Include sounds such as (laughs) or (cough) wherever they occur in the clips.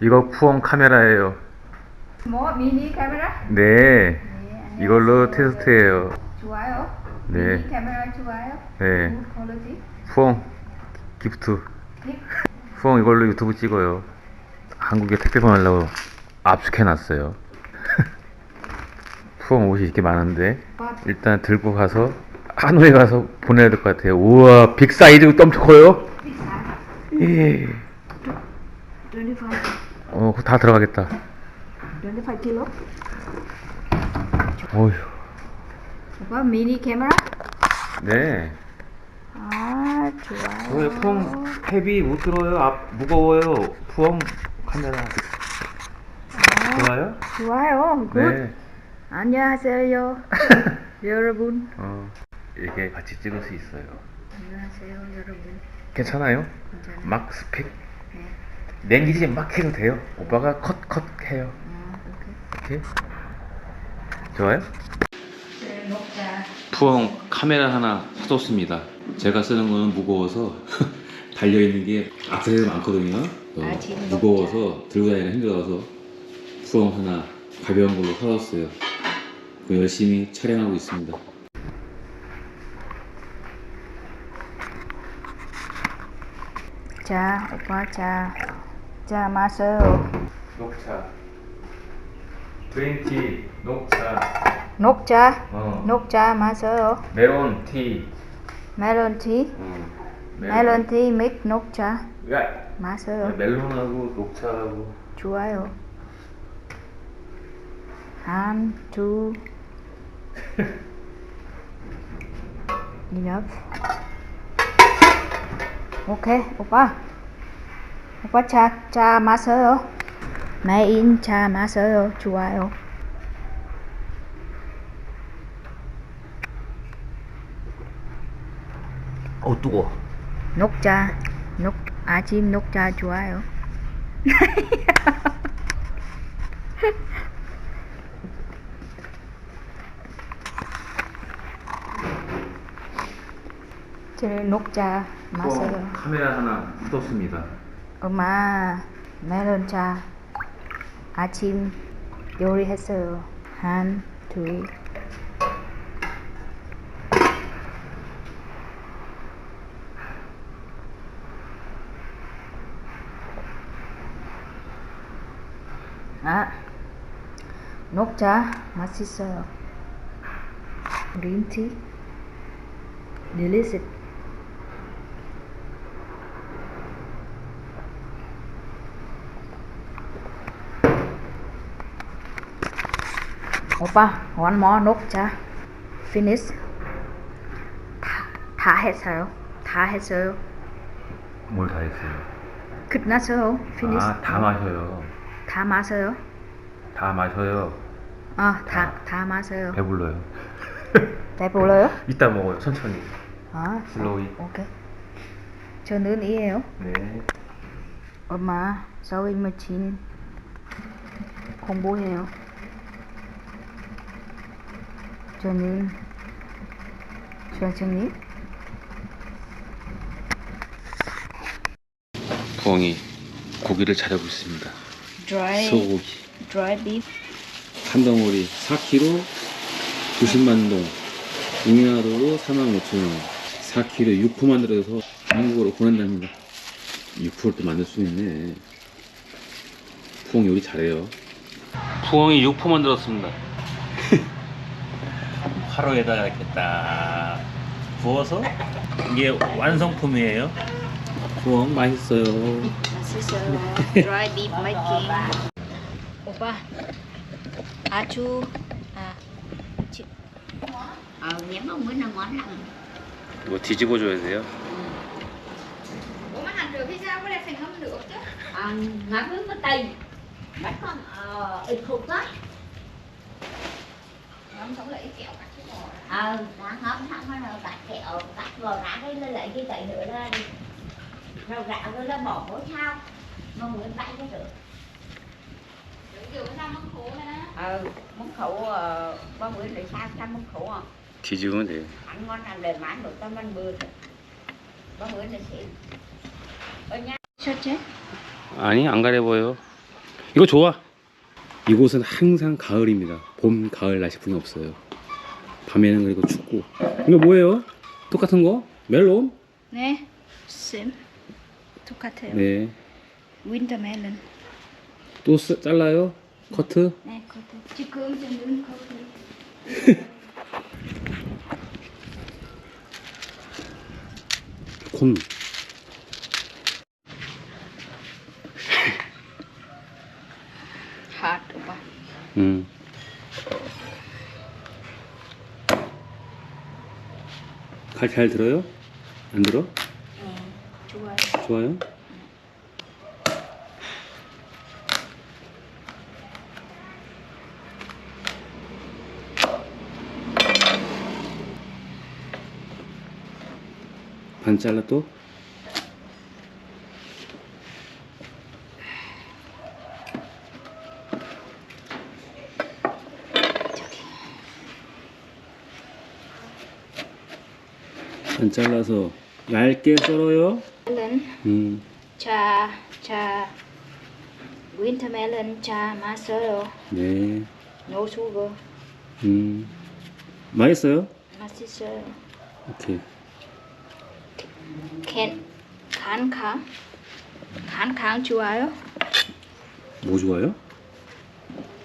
이거 푸엉 카메라예요. 뭐 미니 카메라? 네. 네, 이걸로. 테스트해요. 좋아요. 네. 미니 카메라 좋아요. 네. 푸엉 기프트. 네. 푸엉 이걸로 유튜브 찍어요. 한국에 택배 보내려고 압축해놨어요. 푸엉 옷이 이렇게 많은데 일단 들고 가서 하노이 가서 보내야 될 것 같아요. 우와 빅 사이즈 엄청 커요. 비싸. 예. 25. 어, 다 들어가겠다. 25 kg. 어휴. 오빠 미니 카메라? 네. 아 좋아요. 왜 푸엉 헤비 못 들어요? 앞 무거워요. 푸엉 카메라. 좋아요? 좋아요. 굿. 네. 안녕하세요. (laughs) 여러분. 어, 이렇게 같이 찍을 수 있어요. 안녕하세요 여러분. 괜찮아요? 괜찮아요. 막 스펙? 네. 냉기지 막 해도 돼요. 오빠가 컷컷 해요. 아 오케이. 이렇게. 좋아요? 네, 먹자. 푸엉 카메라 하나 사줬습니다. 제가 쓰는 거는 무거워서 (laughs) 달려 있는 게 악세사리가 많거든요. 어, 아, 지금 무거워서 들고 다니기가 힘들어서 푸엉 하나 가벼운 걸로 사줬어요. 그 열심히 촬영하고 있습니다. 자, 오빠 자. 자, 마셔요. 녹차, 그린티, 녹차, 녹차. 어, 녹차 마셔요. 메론 티, 멜론 티. 어, 멜론 티 믹 녹차 야, 마셔요. 멜론하고 녹차하고 좋아요. 한, 두. (laughs) enough. 오케이, 오빠. 오빠 차, 차 마셔요. 메인 차 마셔요. 좋아요. 어 뜨거. 녹차, 녹, 아침 녹차 좋아요. (laughs) 저는 녹차 마셔요. 카메라 하나 사줬습니다. 엄마 멜론차 아침 요리했어요. 한, 둘. 아, 녹차 맛있어요. 그린티, delicious. 오빠, one more 녹차. finish. 다, 다 했어요. 다 했어요. 뭘 다 했어요? 끝났어요. finish. 아, 다 마셔요. 다 마셔요. 다 마셔요. 아, 다, 다 마셔요. 배불러요. 배불러요? 이따 먹어요. 천천히. 아, 슬로우이. 오케이. 저는 이에요. 네. 엄마, 서울 머친 공부해요. 저는 선생님. 부엉이 고기를 자르고 있습니다. dry 소고기. beef. 한 덩어리 4kg 90만 동. 우리나라로 45,000원. 4kg 6포 만 들어서 한국으로 보낸답니다. 6포를 또 만들 수 있네. 푸엉 요리 잘해요. 푸엉이 6포 만 들었습니다 이렇게 딱 부어서 이게 완성품이에요. 푸엉 맛있어요 맛있어요. dry beef making. 오빠, 아주 아, 지, mà là 이거 뒤집어 줘야 돼요 ủa mà hành rửa pizza có đẹp thành không được chứ? à, ngắm với cái tay bắt con ờ ít hụt đó Không sống lại kẹo cắt cái bò. Ờ đã ngắm thẳng nó cắt kẹo cắt vào rã cái lên lại cái cậy nữa ra đi rồi rã rồi là bỏ mỗi sao mà muốn bay cái được cái sao mắm khổ ba bữa lại sao sao món khẩu à 뒤집으면 돼요 ăn ngon ăn đời mãi được tâm ăn thôi ba bữa là sẽ ở nhà Sốt chứ? 아니 안 가려 보여 이거 좋아. 이곳은 항상 가을입니다. 봄, 가을 날씨뿐이 없어요. 밤에는 그리고 춥고. 이거 뭐예요? 똑같은 거? 멜론? 네, 쌤. 똑같아요. 네. 윈터 멜론. 또 쓰- 잘라요? 커트? 네, 커트. 지금 저는 커트. (laughs) 콘. 핫 오빠. 음. 칼잘 들어요? 안 들어? 네, 좋아요. 좋아요? 반 잘라 또? 잘라서 얇게 썰어요. 멜론. 음. 차, 차. 윈터 멜론 차 맛어요. 네. No sugar. 음. 맛있어요? 맛있어요. 오케이. 캔, 간강. 간강 좋아요? 뭐 좋아요?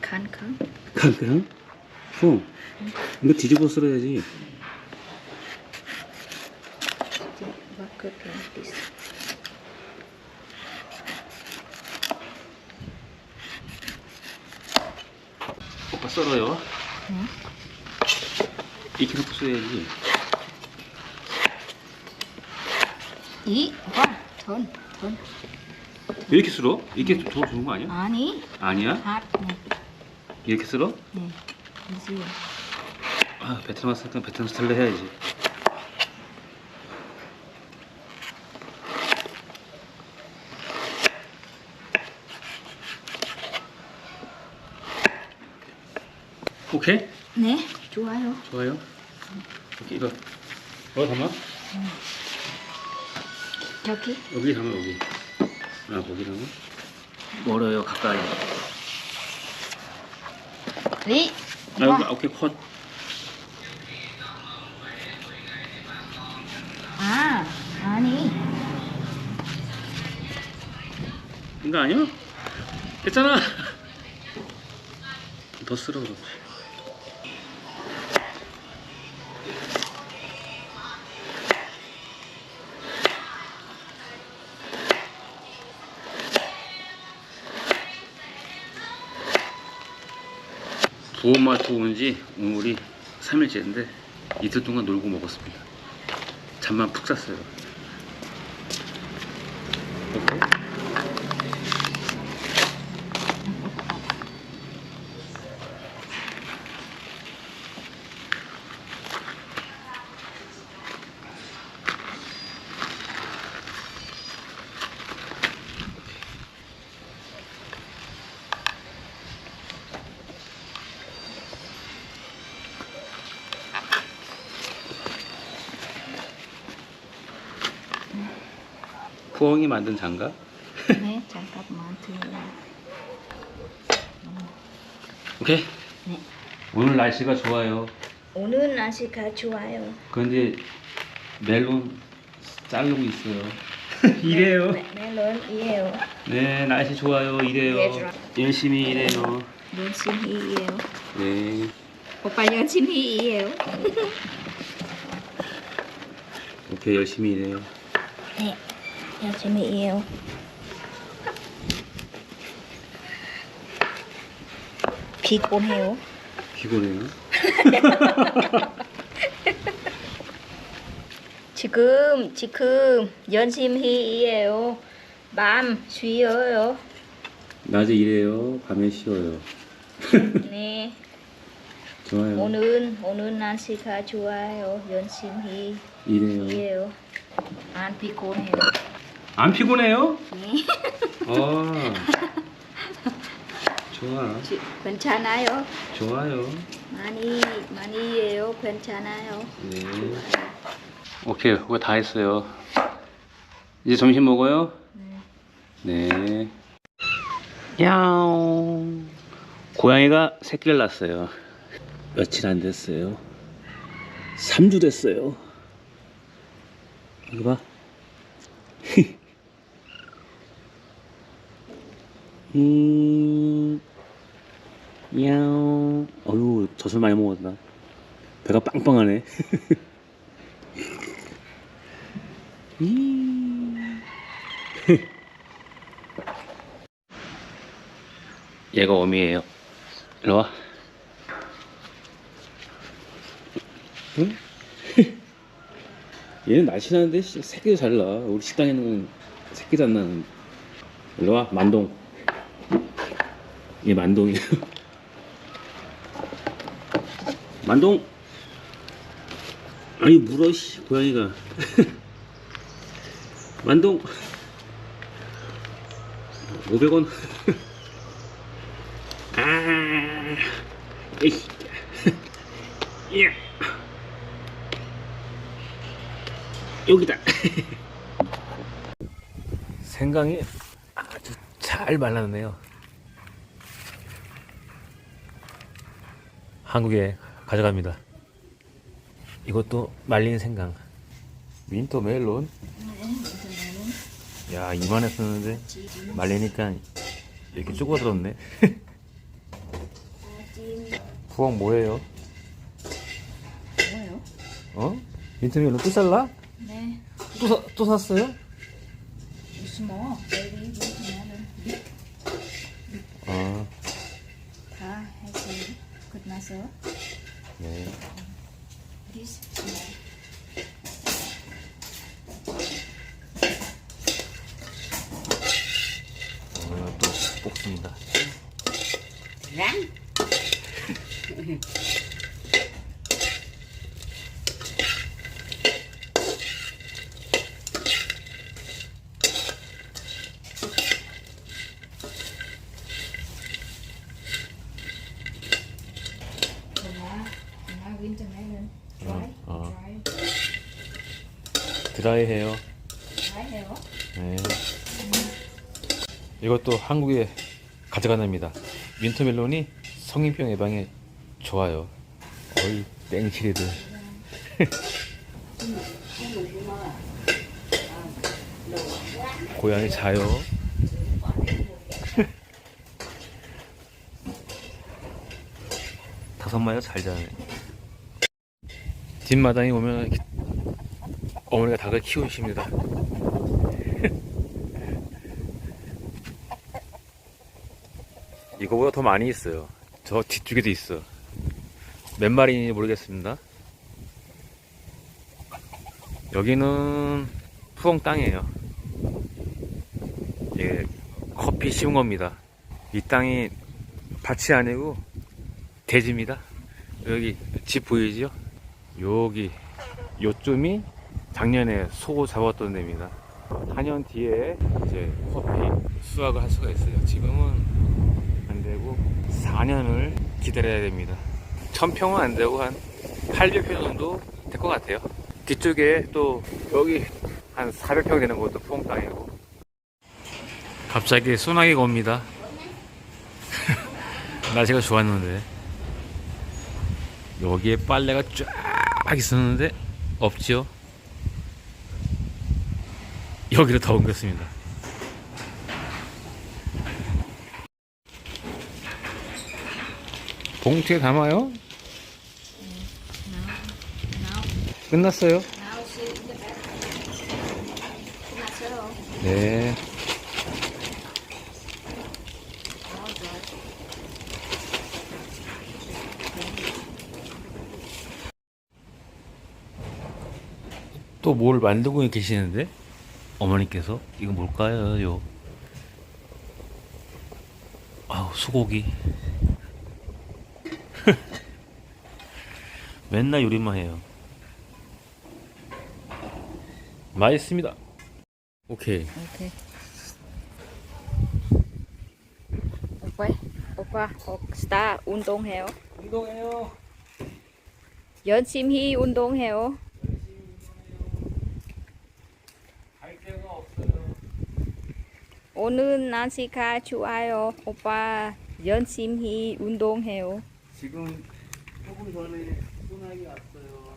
간강. 깡깡? 형, 이거 뒤집어 썰어야지. Like this. 오빠 썰어요. 응? 이렇게 썰어야지. 이, 오빠, 돈, 돈. 이렇게 썰어? 이렇게 더 좋은 거 아니야? 아니, 아니야? 핫, 네, 이렇게 썰어? 네. 이지. 아, 베트남 왔으니까 베트남 스타일로 해야지. 오케이? 네, 좋아요. 좋아요. 오케이, 이거. 어, 담아? 저기. 여기 담아, 여기. 아, 거기 담아? 멀어요, 가까이. 이, 아, 여기. 오케이, 컷. 아, 아니. 이거 아니야? 됐잖아. (laughs) 더 쓸어 그렇지. 부엄마 도온지 오늘이 3일째인데 이틀 동안 놀고 먹었습니다. 잠만 푹 잤어요. 부엉이 만든 장갑? 네, 잠깐만 들어요. 오케이. 네. 오늘 날씨가 좋아요. 오늘 날씨가 좋아요. 그런데 멜론 자르고 있어요. 이래요. 네, 멜론 이에요. 네, 날씨 좋아요. 이래요. 네. 열심히 일해요. 열심히 이에요. 네. 오빠 열심히 이에요. 오케이, 열심히 일해요. 네, 열심히이에요. 피곤해요. 피곤해요. 지금 지금 열심히이에요. 밤 쉬어요. 낮에 일해요. 밤에 쉬어요. (laughs) 네. 좋아요. 오늘 오늘 날씨가 좋아요. 열심히 일해요. 이에요. 안 피곤해요. 안 피곤해요? 네. 어. (laughs) 좋아. 지- 괜찮아요. 좋아요. 많이 많이예요. 괜찮아요. 네. 오케이, 그거 다 했어요. 이제 점심 먹어요? 네. 야옹. 고양이가 새끼를 낳았어요. 며칠 안 됐어요. 3주 됐어요. 이거 봐. (laughs) 음, 야옹. 어휴, 젖을 많이 먹었다. 배가 빵빵하네. (laughs) 이. (laughs) 얘가 어미예요. 일로 와. 응? (laughs) 얘는 날씬한데 씨, 새끼도 잘 나. 우리 식당에는 새끼도 안 나는. 일로 와, 만동. 얘 만동이에요. 만동. 아니 물어 씨 고양이가. (laughs) 만동. 500원. (laughs) 아, 에이, (laughs) 야, 여기다. 생강이 아주 잘 말랐네요. 한국에 가져갑니다. 이것도 말린 생강. 윈터 멜론. 야, 이만했었는데 말리니까 이렇게 쪼그라들었네. (laughs) 부엌 뭐예요? 뭐요? 어? 윈터 멜론 또 잘라? 네. 또, 사, 또 샀어요? baby watermelon. Big 아, 다 해서 끝나서 네. this small. 오늘 또 볶습니다. rắn Now, now watermelon. Dry, 어. dry, dry hair. 네. 이것도 한국에 가져가납니다. 윈터멜론이 성인병 예방에 좋아요. 어이 땡치리들. (laughs) 고양이 자요. (laughs) 다섯 마리가 잘 자네. 뒷마당에 오면 어머니가 닭을 키우십니다. 이거보다 더 많이 있어요. 저 뒤쪽에도 있어. 몇 마리인지 모르겠습니다. 여기는 푸엉 땅이에요. 예, 커피 심은 겁니다. 이 땅이 밭이 아니고 대지입니다. 여기 집 보이죠? 여기 요쯤이 작년에 소 잡았던 데입니다. 4년 뒤에 이제 커피 수확을 할 수가 있어요. 지금은 안 되고 4년을 기다려야 됩니다. 1000평은 안 되고 한 800평 정도 될 것 같아요. 뒤쪽에 또 여기 한 400평 되는 것도 포옹 땅이고 갑자기 소나기가 옵니다. (laughs) 날씨가 좋았는데 여기에 빨래가 쫙 있었는데 없지요. 여기로 더 옮겼습니다. 봉투에 담아요? 끝났어요? 네. 또 뭘 만들고 계시는데? 어머니께서? 이거 뭘까요? 요. 아우, 소고기. (laughs) 맨날 요리만 해요. 맛있습니다. 오케이. 오케이. 오빠, 오빠, 어, 스타 운동해요. 운동해요. 열심히 운동해요. 갈 데가 없어요. 오늘 날씨가 좋아요. 오빠 열심히 운동해요. 지금 조금 전에 소나기 왔어요.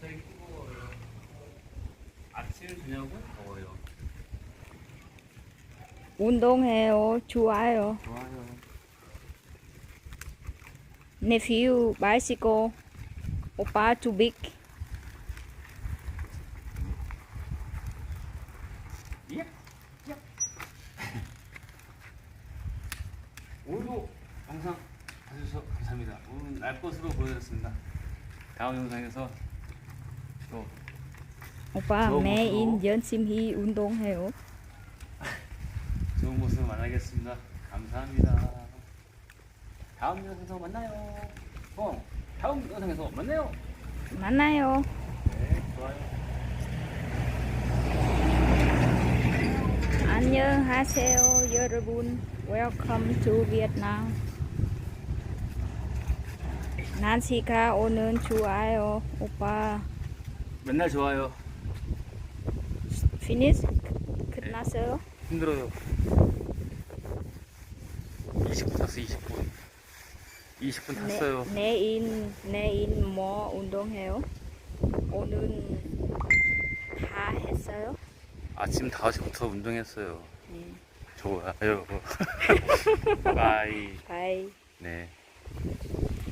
되게 뜨거워요. 아침 저녁은 더워요. 운동해요. 좋아요. 좋아요. Nephew bicycle. 오빠 too big. 예? 오늘도 영상 봐주셔서 감사합니다. 오늘 날 것으로 보여드렸습니다. 다음 영상에서 또 오빠 좋은 매일 모습으로. 열심히 운동해요. (laughs) 좋은 모습 만나겠습니다. 감사합니다. 다음 영상에서 만나요. 어, 다음 영상에서 만나요. 만나요. 네, 좋아요. 안녕하세요, 여러분. Welcome to Vietnam. 날씨가 오늘 좋아요, 오빠. 맨날 좋아요. Finish? 끝났어요? 힘들어요. 20분 탔어, 20분. 20분 탔어요. 내, 내일 내일 뭐 운동해요? 오늘 다 했어요? 아침 5시부터 운동했어요. 네. 좋아요. (laughs) (laughs) 바이. 바이. 네.